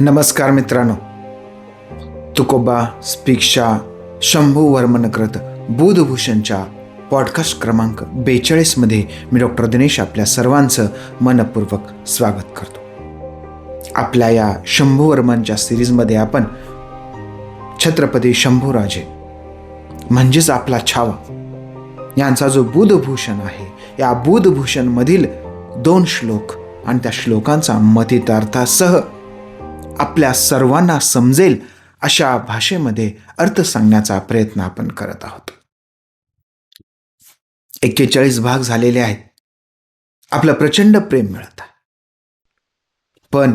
नमस्कार मित्रांनो. तुकोबा स्पिक्षा शंभू वर्मनकृत बुधभूषणच्या पॉडकास्ट क्रमांक बेचाळीसमध्ये मी डॉक्टर दिनेश आपल्या सर्वांचं मनपूर्वक स्वागत करतो. आपल्या या शंभू वर्मांच्या सिरीजमध्ये आपण छत्रपती शंभूराजे म्हणजेच आपला छावा यांचा जो बुधभूषण आहे या बुधभूषणमधील दोन श्लोक आणि त्या श्लोकांचा मतितार्थासह आपल्या सर्वांना समजेल अशा भाषेमध्ये अर्थ सांगण्याचा प्रयत्न आपण करत आहोत. एक्केचाळीस भाग झालेले आहेत. आपलं प्रचंड प्रेम मिळत आहे. पण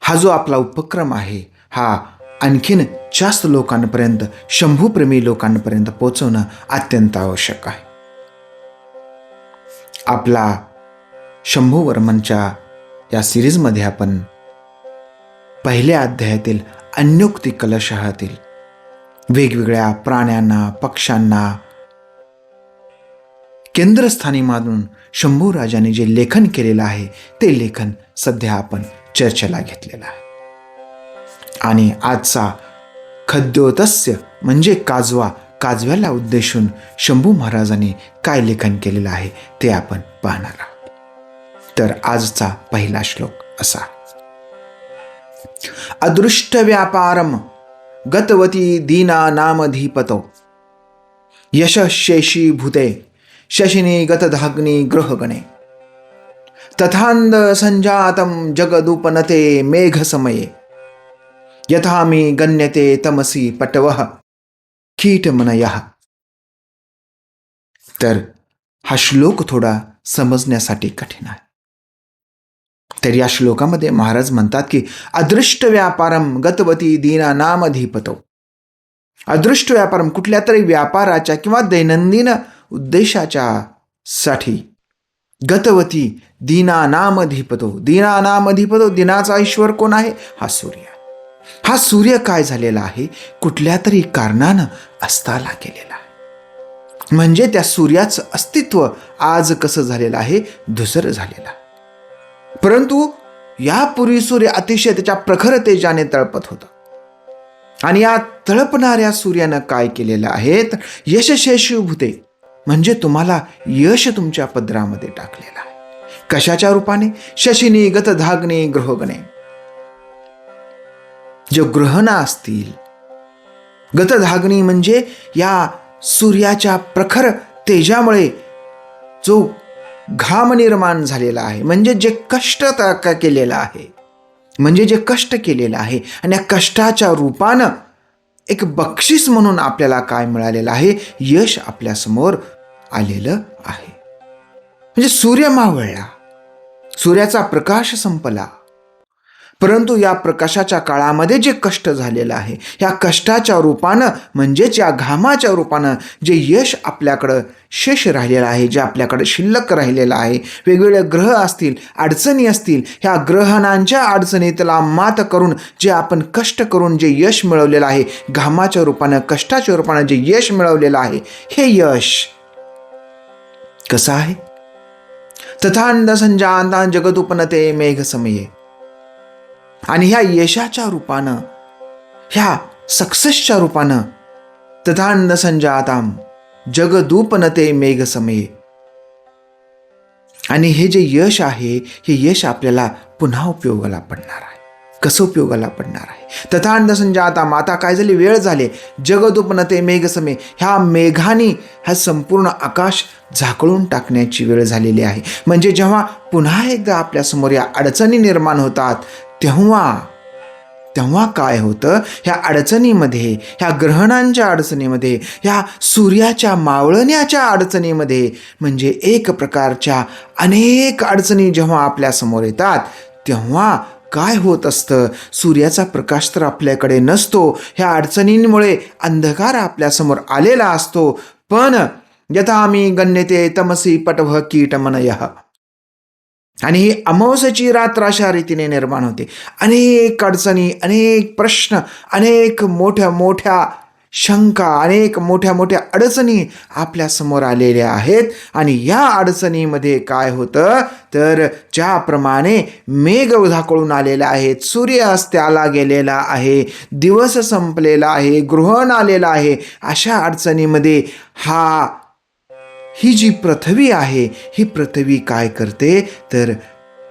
हा जो आपला उपक्रम आहे हा आणखीन जास्त लोकांपर्यंत शंभूप्रेमी लोकांपर्यंत पोहोचवणं अत्यंत आवश्यक आहे. आपला शंभू वर्मनच्या या सिरीजमध्ये आपण पहिल्या अध्यायातील अन्युक्ती कलशहातील वेगवेगळ्या प्राण्यांना पक्ष्यांना केंद्रस्थानी मानून शंभू राजाने जे लेखन केलेलं आहे ते लेखन सध्या आपण चर्चेला घेतलेलं आहे. आणि आजचा खद्योतस्य म्हणजे काजवा काजव्याला उद्देशून शंभू महाराजांनी काय लेखन केलेलं आहे ते आपण पाहणार आहोत. तर आजचा पहिला श्लोक असा अदृष्टव्यापारम गतवती दीना नामधीपतो। यशशेषी भूते शशिनी गतधाग्नी ग्रहगणे तथांद संजातम जगदुपनते मेघसमये। यथा मी गण्यते तमसी पटवः कीटमनय। तर हा श्लोक थोडा समजण्यासाठी कठीण आहे। तर या श्लोकामध्ये महाराज म्हणतात की अदृष्ट व्यापारम गतवती दीना नामधीपतो अदृष्ट व्यापारम कुठल्या तरी व्यापाराच्या किंवा दैनंदिन उद्देशाच्या साठी गतवती दीना नामधीपतो दीना दिनाचा ईश्वर कोण आहे? हा सूर्य. हा सूर्य काय झालेला आहे? कुठल्या तरी कारणानं अस्ताला गेलेला आहे. म्हणजे त्या सूर्याचं अस्तित्व आज कसं झालेलं आहे? धुसर झालेलं आहे. परंतु यापूर्वी सूर्य अतिशय त्याच्या प्रखर तेजाने तळपत होता. आणि या तळपणाऱ्या सूर्यानं काय केलेलं आहे तर यशशेषीभूते म्हणजे तुम्हाला यश तुमच्या पदरामध्ये टाकलेलं आहे. कशाच्या रूपाने? शशिनी गतधाग्ने ग्रहगणे. जे ग्रहणा असतील गतधाग्नी म्हणजे या सूर्याच्या प्रखर तेजामुळे जो घाम निर्माण झालेला आहे. म्हणजे जे कष्ट का केलेलं आहे. म्हणजे जे कष्ट केलेलं आहे. आणि या कष्टाच्या रूपानं एक बक्षीस म्हणून आपल्याला काय मिळालेलं आहे? यश आपल्यासमोर आलेलं आहे. म्हणजे सूर्य मावळला. सूर्याचा प्रकाश संपला. परंतु या प्रकाशाच्या काळामध्ये जे कष्ट झालेलं आहे ह्या कष्टाच्या रूपानं म्हणजेच या घामाच्या रूपानं जे यश आपल्याकडं शेष राहिलेलं आहे जे आपल्याकडं शिल्लक राहिलेलं आहे वेगवेगळे ग्रह असतील अडचणी असतील ह्या ग्रहणांच्या अडचणीतला मात करून जे आपण कष्ट करून जे यश मिळवलेलं आहे घामाच्या रूपानं कष्टाच्या रूपानं जे यश मिळवलेलं आहे हे यश कसं आहे? तथांड संजाता जगदुपनते मेघ समये आणि ह्या यशाच्या रूपानं ह्या सक्सेसच्या रूपानं तथान्न संजाताम जगदूपनते मेघ समये आणि हे जे यश आहे हे यश आपल्याला पुन्हा उपयोगाला पडणार आहे. कसं उपयोगाला पडणार आहे? तथांड संजाता आता काय झाली? वेळ झाले. जगदुपनते मेघसमे. ह्या मेघाने हा संपूर्ण आकाश झाकळून टाकण्याची वेळ झालेली आहे. म्हणजे जेव्हा पुन्हा एकदा आपल्यासमोर या अडचणी निर्माण होतात तेव्हा तेव्हा काय होतं? ह्या अडचणीमध्ये ह्या ग्रहणांच्या अडचणीमध्ये ह्या सूर्याच्या मावळण्याच्या अडचणीमध्ये म्हणजे एक प्रकारच्या अनेक अडचणी जेव्हा आपल्यासमोर येतात तेव्हा काय होत असतं? सूर्याचा प्रकाश तर आपल्याकडे नसतो. ह्या अडचणींमुळे अंधकार आपल्यासमोर आलेला असतो. पण यथा आम्ही गण्यते तमसी पटव कीटमनय. आणि ही अमावस्याची रात्र अशा रीतीने निर्माण होते. अनेक अडचणी अनेक प्रश्न अनेक मोठ्या मोठ्या शंका अनेक मोठ्या मोठ्या अडचणी आपल्यासमोर आलेल्या आहेत. आणि या अडचणीमध्ये काय होतं? तर ज्याप्रमाणे मेघ झाकळून आलेला आहे सूर्य अस्त्याला गेलेला आहे दिवस संपलेला आहे ग्रहण आलेलं आहे अशा अडचणीमध्ये हा ही जी पृथ्वी आहे ही पृथ्वी काय करते? तर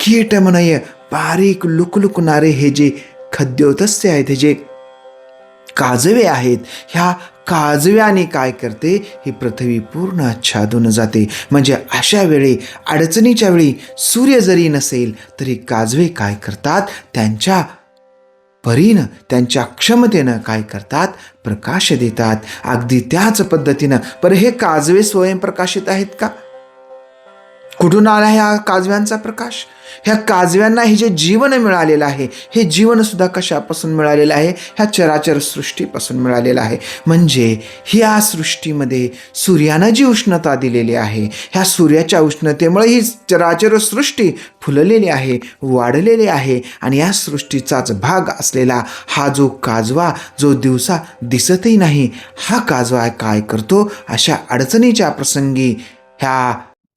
कीटमनय बारीक लुकलुकणारे हे जे खद्योतस्य आहेत हे जे काजवे आहेत. ह्या काजव्याने काय करते? ही पृथ्वी पूर्ण आच्छादून जाते. म्हणजे अशा वेळी अडचणीच्या वेळी सूर्य जरी नसेल तरी काजवे काय करतात? त्यांच्या परीनं त्यांच्या क्षमतेनं काय करतात? प्रकाश देतात. अगदी त्याच पद्धतीनं. पर हे काजवे स्वयंप्रकाशित आहेत का? कुठून आला ह्या काजव्यांचा प्रकाश? ह्या काजव्यांना हे जे जीवन मिळालेलं आहे हे जीवन सुद्धा कशापासून मिळालेलं आहे? ह्या चराचर सृष्टीपासून मिळालेलं आहे. म्हणजे ह्या सृष्टीमध्ये सूर्यानं जी उष्णता दिलेली आहे. ह्या सूर्याच्या उष्णतेमुळे ही चराचर सृष्टी फुललेली आहे वाढलेली आहे आणि या सृष्टीचाच भाग असलेला हा जो काजवा जो दिवसा दिसतही नाही हा काजवा काय करतो? अशा अडचणीच्या प्रसंगी ह्या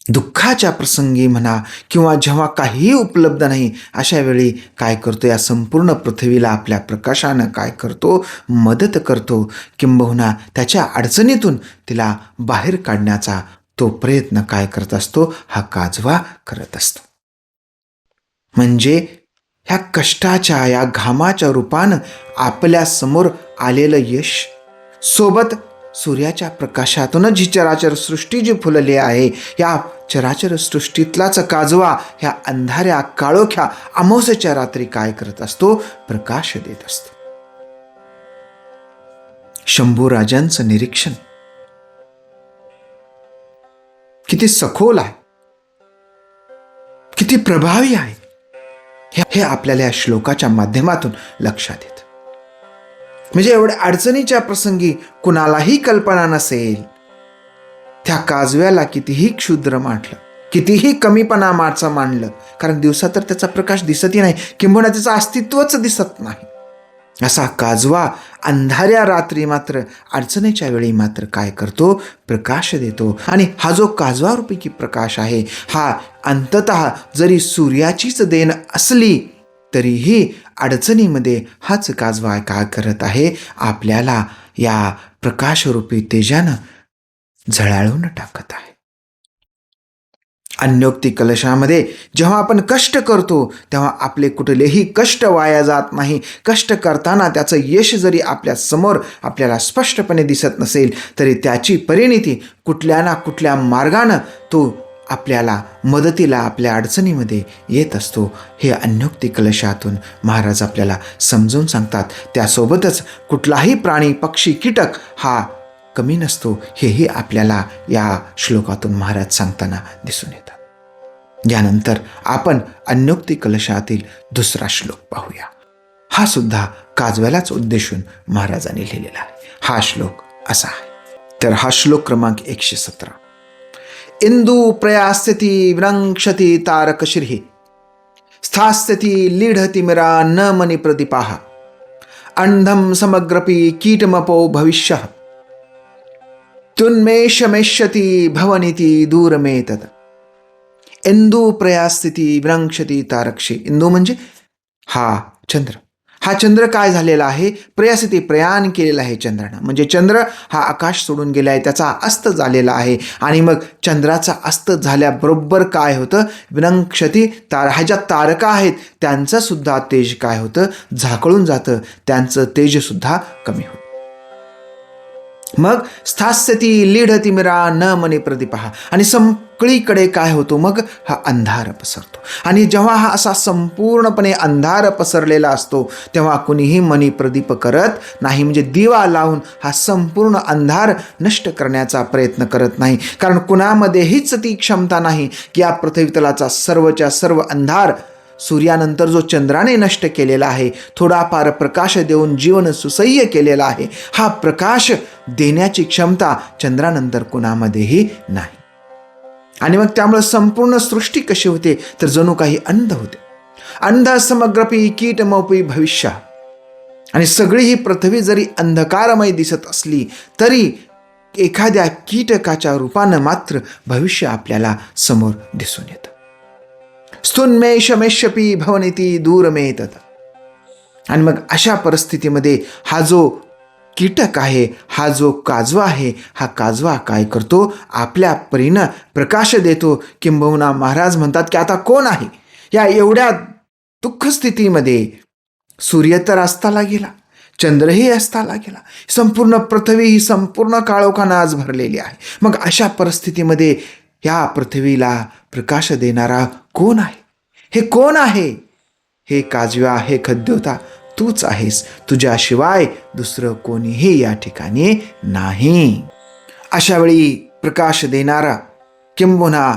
दुःखाच्या प्रसंगी म्हणा किंवा जेव्हा काहीही उपलब्ध नाही अशा वेळी काय करतो? या संपूर्ण पृथ्वीला आपल्या प्रकाशानं काय करतो? मदत करतो. किंबहुना त्याच्या अडचणीतून तिला बाहेर काढण्याचा तो प्रयत्न काय करत असतो? हा काजवा करत असतो. म्हणजे ह्या कष्टाच्या या घामाच्या रूपानं आपल्यासमोर आलेलं यश सोबत सूर्याच्या प्रकाशातूनच जी चराचर सृष्टी जी फुलली आहे या चराचर सृष्टीतलाच काजवा ह्या अंधाऱ्या काळोख्या अमावस्याच्या रात्री काय करत असतो? प्रकाश देत असतो. शंभू राजांचं निरीक्षण. किती सखोल आहे. किती प्रभावी आहे. हे- आपल्याला या श्लोकाच्या माध्यमातून लक्षात येतं. म्हणजे एवढ्या अडचणीच्या प्रसंगी कुणालाही कल्पना नसेल. त्या काजव्याला कितीही क्षुद्र मांडलं कितीही कमीपणा माणसा मांडलं कारण दिवसा तर त्याचा प्रकाश दिसतही नाही किंबहुना त्याचं अस्तित्वच दिसत नाही. असा काजवा अंधाऱ्या रात्री मात्र अडचणीच्या वेळी मात्र काय करतो? प्रकाश देतो. आणि हा जो काजवा रूपी प्रकाश आहे हा अंतत जरी सूर्याचीच देण असली तरीही अडचणीमध्ये हाच काजवा काय करत आहे. आपल्याला या प्रकाशरूपी तेजानं झळाळून टाकत आहे. अन्योक्ती कलशामध्ये जेव्हा आपण कष्ट करतो तेव्हा आपले कुठलेही कष्ट वाया जात नाही. कष्ट करताना त्याचं यश जरी आपल्यासमोर आपल्याला स्पष्टपणे दिसत नसेल तरी त्याची परिणिती कुठल्या ना कुठल्या मार्गानं तो आपल्याला मदतीला आपल्या अडचणीमध्ये येत असतो. हे अन्योक्ती कलशातून महाराज आपल्याला समजून सांगतात. त्यासोबतच कुठलाही प्राणी पक्षी कीटक हा कमी नसतो. हेही आपल्याला या श्लोकातून महाराज सांगताना दिसून येतात. यानंतर आपण अन्योक्ती कलशातील दुसरा श्लोक पाहूया. हा सुद्धा काजव्यालाच उद्देशून महाराजांनी लिहिलेला आहे. हा श्लोक असा आहे. तर हा श्लोक क्रमांक एकशे सतरा. इंदू प्रयास्यती विरंक्षती तारकशिर्हि स्थास्यती लीढतिमिरा न मनी प्रदीपाः। अंधम समग्रपी कीटमपो भविष्य। तुन्मेषमेष्यति भवनिति दूरमेतद इंदू प्रयास्थिती विरंक्षती तारक्षी इंदू म्हणजे हा चंद्र। हा चंद्र काय झालेला आहे? प्रयासिती प्रयाण केलेला आहे चंद्रानं. म्हणजे चंद्र हा आकाश सोडून गेला आहे त्याचा अस्त झालेला आहे. आणि मग चंद्राचा अस्त झाल्याबरोबर काय होतं? विनंक्षती तार ह्या ज्या तारका आहेत त्यांचंसुद्धा तेज काय होतं? झाकळून जातं. त्यांचं तेजसुद्धा कमी होतं. मग स्थास्यती लीढती मिरा न मनी प्रदीपहा आणि सगळीकडे काय होतो मग हा अंधार पसरतो. आणि जेव्हा हा असा संपूर्णपणे अंधार पसरलेला असतो तेव्हा कुणीही मनी प्रदीप करत नाही. म्हणजे दिवा लावून हा संपूर्ण अंधार नष्ट करण्याचा प्रयत्न करत नाही. कारण कुणामध्ये हीच ती क्षमता नाही की या पृथ्वीतलाचा सर्वच्या सर्व अंधार सूर्यानंतर जो चंद्राने नष्ट केलेला आहे थोडाफार प्रकाश देऊन जीवन सुसह्य केलेला आहे हा प्रकाश देण्याची क्षमता चंद्रानंतर कुणामध्येही नाही. आणि मग त्यामुळे संपूर्ण सृष्टी कशी होते तर जणू काही अंध होते. अंध समग्रपी कीटमपी भविष्य. आणि सगळी ही पृथ्वी जरी अंधकारमय दिसत असली तरी एखाद्या कीटकाच्या रूपानं मात्र भविष्य आपल्याला समोर दिसून येतं. स्तुन्मे शमेशपी भवनिती दूरमेत आणि मग अशा परिस्थितीमध्ये हा जो कीटक आहे. हा जो काजवा आहे हा काजवा काय करतो? आपल्या परीनं प्रकाश देतो. किंबहुना महाराज म्हणतात की आता कोण आहे? या एवढ्या दुःख स्थितीमध्ये सूर्य तर असताला गेला. चंद्रही अस्ताला गेला. संपूर्ण पृथ्वी ही संपूर्ण काळोखानं आज भरलेली आहे. मग अशा परिस्थितीमध्ये या पृथ्वीला प्रकाश देणारा कोण आहे? हे कोण आहे? हे काजव्या हे खद्योता तूच आहेस. तुझ्याशिवाय दुसरं कोणीही या ठिकाणी नाही. अशा वेळी प्रकाश देणारा किंबहुना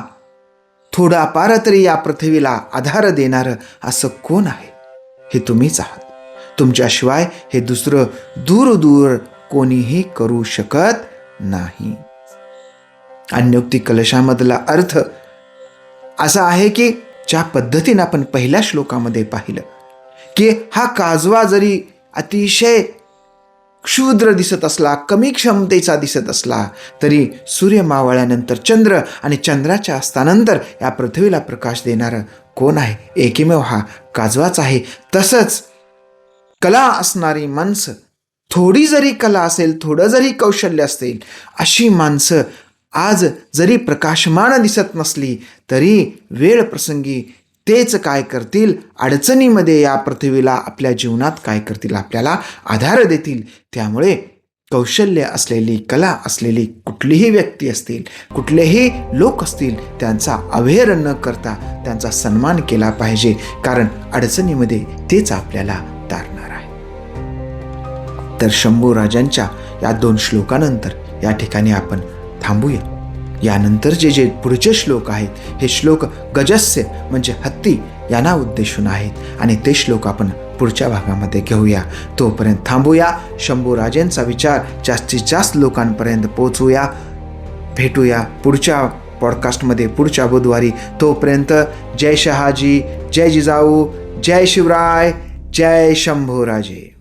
थोडाफार तरी या पृथ्वीला आधार देणारं असं कोण आहे? हे तुम्हीच आहात. तुमच्याशिवाय हे दुसरं दूर दूर कोणीही करू शकत नाही. अन्योक्ती कलशामधला अर्थ असा आहे की ज्या पद्धतीनं आपण पहिल्या श्लोकामध्ये पाहिलं की हा काजवा जरी अतिशय क्षुद्र दिसत असला कमी क्षमतेचा दिसत असला तरी सूर्य मावळल्यानंतर चंद्र आणि चंद्राच्या अस्तानंतर या पृथ्वीला प्रकाश देणारं कोण आहे? एकमेव हा काजवाच आहे. तसंच कला असणारी माणसं थोडी जरी कला असेल थोडं जरी कौशल्य असेल अशी माणसं आज जरी प्रकाशमान दिसत नसली तरी वेळ प्रसंगी तेच काय करतील? अडचणीमध्ये या पृथ्वीला आपल्या जीवनात काय करतील? आपल्याला आधार देतील. त्यामुळे कौशल्य असलेली कला असलेली कुठलीही व्यक्ती असतील कुठलेही लोक असतील त्यांचा अवेर न करता त्यांचा सन्मान केला पाहिजे. कारण अडचणीमध्ये तेच आपल्याला तारणार आहे. तर शंभू राजांच्या या दोन श्लोकानंतर या ठिकाणी आपण थांबूया. यानंतर जे जे पुढचे श्लोक आहेत हे श्लोक गजस्य म्हणजे हत्ती यांना उद्देशून आहेत. आणि ते श्लोक आपण पुढच्या भागामध्ये घेऊया. तोपर्यंत थांबूया. शंभू राजेंचा विचार जास्तीत जास्त लोकांपर्यंत पोचवूया भेटूया पुढच्या पॉडकास्टमध्ये पुढच्या बुधवारी. तोपर्यंत जय शहाजी जय जिजाऊ जय शिवराय जय शंभूराजे.